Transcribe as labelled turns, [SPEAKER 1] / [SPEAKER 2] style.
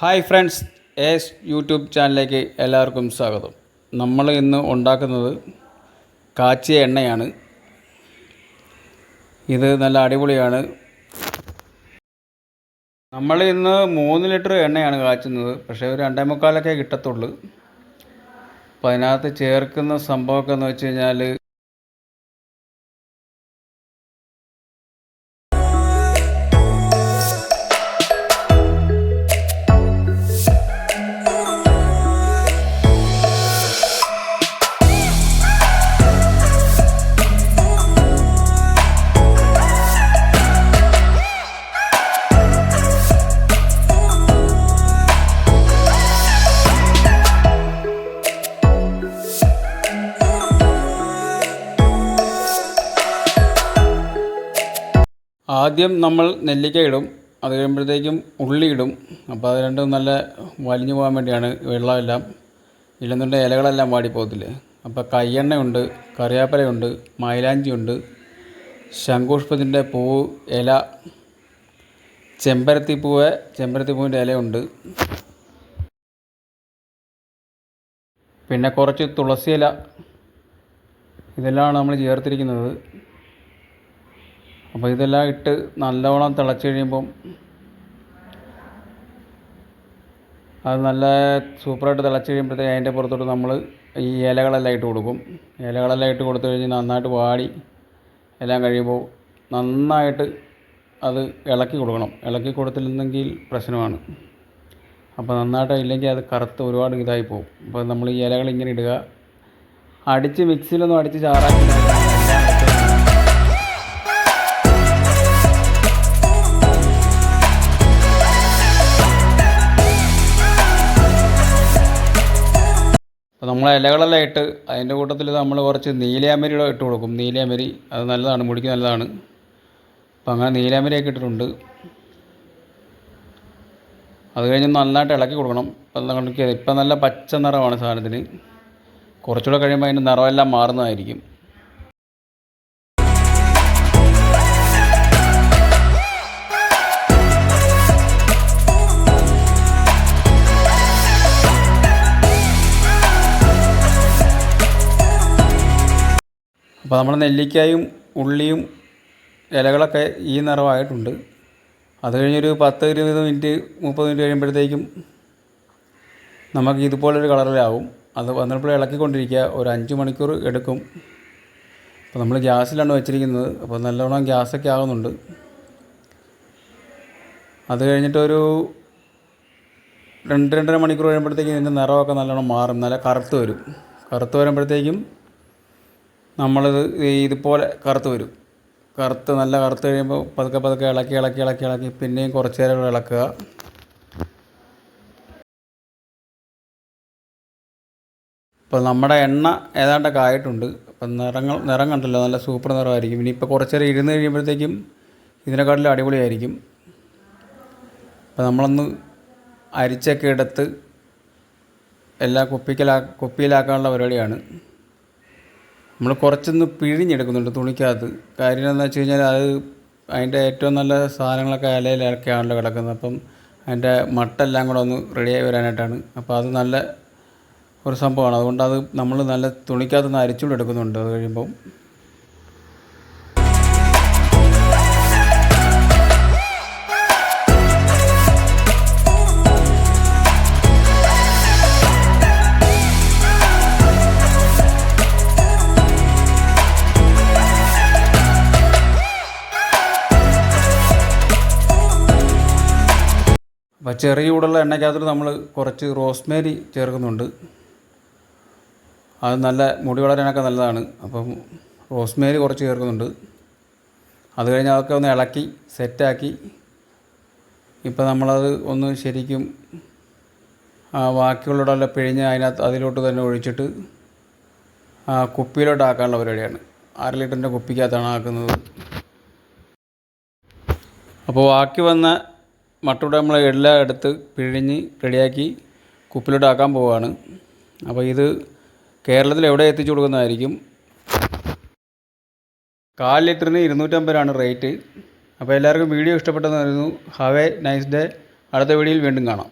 [SPEAKER 1] Hi friends S YouTube ചാനലിലേക്ക് എല്ലാവർക്കും സ്വാഗതം. നമ്മൾ ഇന്ന് ഉണ്ടാക്കുന്നത് കാച്ചിയ എണ്ണയാണ്. ഇത് നല്ല അടിപൊളിയാണ്. നമ്മൾ ഇന്ന് മൂന്ന് ലിറ്റർ എണ്ണയാണ് കാച്ചുന്നത്. പക്ഷേ ഒരു രണ്ടേ മുക്കാലൊക്കെ കിട്ടത്തുള്ളൂ. അപ്പോൾ അതിനകത്ത് ചേർക്കുന്ന സംഭവമൊക്കെ എന്ന് വെച്ച് കഴിഞ്ഞാൽ ആദ്യം നമ്മൾ നെല്ലിക്ക ഇടും. അത് കഴിയുമ്പോഴത്തേക്കും ഉള്ളി ഇടും. അപ്പോൾ അത് രണ്ടും നല്ല വലിഞ്ഞു പോകാൻ വേണ്ടിയാണ് വെള്ളമെല്ലാം. ഇല്ലെന്നുണ്ടെങ്കിൽ ഇലകളെല്ലാം വാടിപ്പോകത്തില്ലേ? അപ്പോൾ കയ്യെണ്ണയുണ്ട് കറിവേപ്പിലയുണ്ട് മൈലാഞ്ചിയുണ്ട് ശംഖുഷ്പത്തിന്റെ പൂവ് ഇല ചെമ്പരത്തി പൂവ് ചെമ്പരത്തി പൂവിന്റെ ഇലയുണ്ട്. പിന്നെ കുറച്ച് തുളസി ഇല ഇതെല്ലാം നമ്മൾ ചേർത്തിരിക്കുന്നത്. അപ്പോൾ ഇതെല്ലാം ഇട്ട് നല്ലോണം തിളച്ച് കഴിയുമ്പം അത് നല്ല സൂപ്പറായിട്ട് തിളച്ച് കഴിയുമ്പോഴത്തേക്ക് അതിന്റെ പുറത്തോട്ട് നമ്മൾ ഈ ഇലകളെല്ലാം ഇട്ട് കൊടുക്കും. ഇലകളെല്ലാം ഇട്ട് കൊടുത്തു കഴിഞ്ഞ് നന്നായിട്ട് വാടി എല്ലാം കഴിയുമ്പോൾ നന്നായിട്ട് അത് ഇളക്കി കൊടുക്കണം. ഇളക്കി കൊടുത്തില്ലെങ്കിൽ പ്രശ്നമാണ്. അപ്പോൾ നന്നായിട്ട് ഇല്ലെങ്കിൽ അത് കറുത്ത് ഒരുപാട് ഇതായി പോകും. അപ്പോൾ നമ്മൾ ഈ ഇലകൾ ഇങ്ങനെ ഇടുക. അടിച്ച് മിക്സിയിലൊന്നും അടിച്ച് ചാറാക്കി അപ്പോൾ നമ്മൾ ഇലകളെല്ലാം ഇട്ട് അതിന്റെ കൂട്ടത്തിൽ നമ്മൾ കുറച്ച് നീലയാമരി ഇട്ട് കൊടുക്കും. നീലയാമരി അത് നല്ലതാണ് മുടിക്ക് നല്ലതാണ്. അപ്പോൾ അങ്ങനെ നീലയാമരിയൊക്കെ ഇട്ടിട്ടുണ്ട്. അത് കഴിഞ്ഞ് നന്നായിട്ട് ഇളക്കി കൊടുക്കണം. ഇപ്പം നമുക്ക് ഇപ്പം നല്ല പച്ച നിറമാണ് സാധനത്തിന്. കുറച്ചുകൂടെ കഴിയുമ്പോൾ അതിന്റെ നിറമെല്ലാം മാറുന്നതായിരിക്കും. അപ്പോൾ നമ്മൾ നെല്ലിക്കായും ഉള്ളിയും ഇലകളൊക്കെ ഈ നിറമായിട്ടുണ്ട് അത് കഴിഞ്ഞൊരു പത്ത് ഇരുപത് മിനിറ്റ് മുപ്പത് മിനിറ്റ് കഴിയുമ്പോഴത്തേക്കും നമുക്ക് ഇതുപോലൊരു കളറിലാവും. അത് വന്നപ്പോൾ ഇളക്കിക്കൊണ്ടിരിക്കുക. ഒരു അഞ്ച് മണിക്കൂർ എടുക്കും. അപ്പോൾ നമ്മൾ ഗ്യാസിലാണ് വെച്ചിരിക്കുന്നത്. അപ്പോൾ നല്ലവണ്ണം ഗ്യാസൊക്കെ ആകുന്നുണ്ട് അത് കഴിഞ്ഞിട്ടൊരു രണ്ട് രണ്ടര മണിക്കൂർ കഴിയുമ്പോഴത്തേക്കും ഇതിന്റെ നിറമൊക്കെ നല്ലോണം മാറും. നല്ല കറുത്ത് വരും. കറുത്ത് വരുമ്പോഴത്തേക്കും നമ്മളിത് ഇതുപോലെ കറുത്ത് വരും. കറുത്ത് നല്ല കറുത്ത് കഴിയുമ്പോൾ പതുക്കെ പതുക്കെ ഇളക്കി ഇളക്കി ഇളക്കി ഇളക്കി പിന്നെയും കുറച്ച് നേരം ഇളക്കുക. ഇപ്പോൾ നമ്മുടെ എണ്ണ ഏതാണ്ടൊക്കെ ആയിട്ടുണ്ട്. അപ്പം നിറങ്ങൾ നിറം കണ്ടല്ലോ നല്ല സൂപ്പർ നിറമായിരിക്കും. ഇനിയിപ്പോൾ കുറച്ച് നേരം ഇരുന്ന് കഴിയുമ്പോഴത്തേക്കും ഇതിനെക്കാട്ടിലും അടിപൊളിയായിരിക്കും. അപ്പോൾ നമ്മളൊന്ന് അരിച്ചൊക്കെ എടുത്ത് എല്ലാ കുപ്പിക്കലാ കുപ്പിയിലാക്കാനുള്ള പരിപാടിയാണ്. നമ്മൾ കുറച്ചൊന്ന് പിഴിഞ്ഞെടുക്കുന്നുണ്ട് തുണിക്കകത്ത്. കാര്യം എന്താണെന്ന് വെച്ച് കഴിഞ്ഞാൽ അത് അതിന്റെ ഏറ്റവും നല്ല സാധനങ്ങളൊക്കെ ഇലയിലൊക്കെയാണല്ലോ കിടക്കുന്നത്. അപ്പം അതിന്റെ മട്ടെല്ലാം കൂടെ ഒന്ന് റെഡിയായി വരാനായിട്ടാണ്. അപ്പോൾ അത് നല്ല ഒരു സംഭവമാണ്. അതുകൊണ്ട് അത് നമ്മൾ നല്ല തുണിക്കകത്ത് നിന്ന് അരിച്ചുകൊണ്ട് എടുക്കുന്നുണ്ട് അത് കഴിയുമ്പം. അപ്പോൾ ചെറിയ ചൂടുള്ള എണ്ണയ്ക്കകത്ത് നമ്മൾ കുറച്ച് റോസ്മേരി ചേർക്കുന്നുണ്ട്. അത് നല്ല മുടി വളരാനൊക്കെ നല്ലതാണ്. അപ്പം റോസ്മേരി കുറച്ച് ചേർക്കുന്നുണ്ട്. അത് കഴിഞ്ഞ് അതൊക്കെ ഒന്ന് ഇളക്കി സെറ്റാക്കി. ഇപ്പം നമ്മളത് ഒന്ന് ശരിക്കും ബാക്കിയുള്ളതെല്ലാം പിഴിഞ്ഞ് അതിനകത്ത് അതിലോട്ട് തന്നെ ഒഴിച്ചിട്ട് കുപ്പിയിലോട്ട് ആക്കാനുള്ള പരിപാടിയാണ്. അര ലിറ്ററിന്റെ കുപ്പിക്കകത്താണ് ആക്കുന്നത്. അപ്പോൾ ബാക്കി വന്ന മട്ടൂടെ നമ്മൾ എല്ലാം എടുത്ത് പിഴിഞ്ഞ് റെഡിയാക്കി കുപ്പിലോട്ടാക്കാൻ പോവുകയാണ്. അപ്പോൾ ഇത് കേരളത്തിൽ എവിടെ എത്തിച്ചു കൊടുക്കുന്നതായിരിക്കും? കാൽ ലിറ്ററിന് ഇരുന്നൂറ്റമ്പത് രൂപയാണ് റേറ്റ്. അപ്പോൾ എല്ലാവർക്കും വീഡിയോ ഇഷ്ടപ്പെട്ടെന്നായിരുന്നു ഹാവ് എ നൈസ് ഡേ. അടുത്ത വീഡിയോയിൽ വീണ്ടും കാണാം.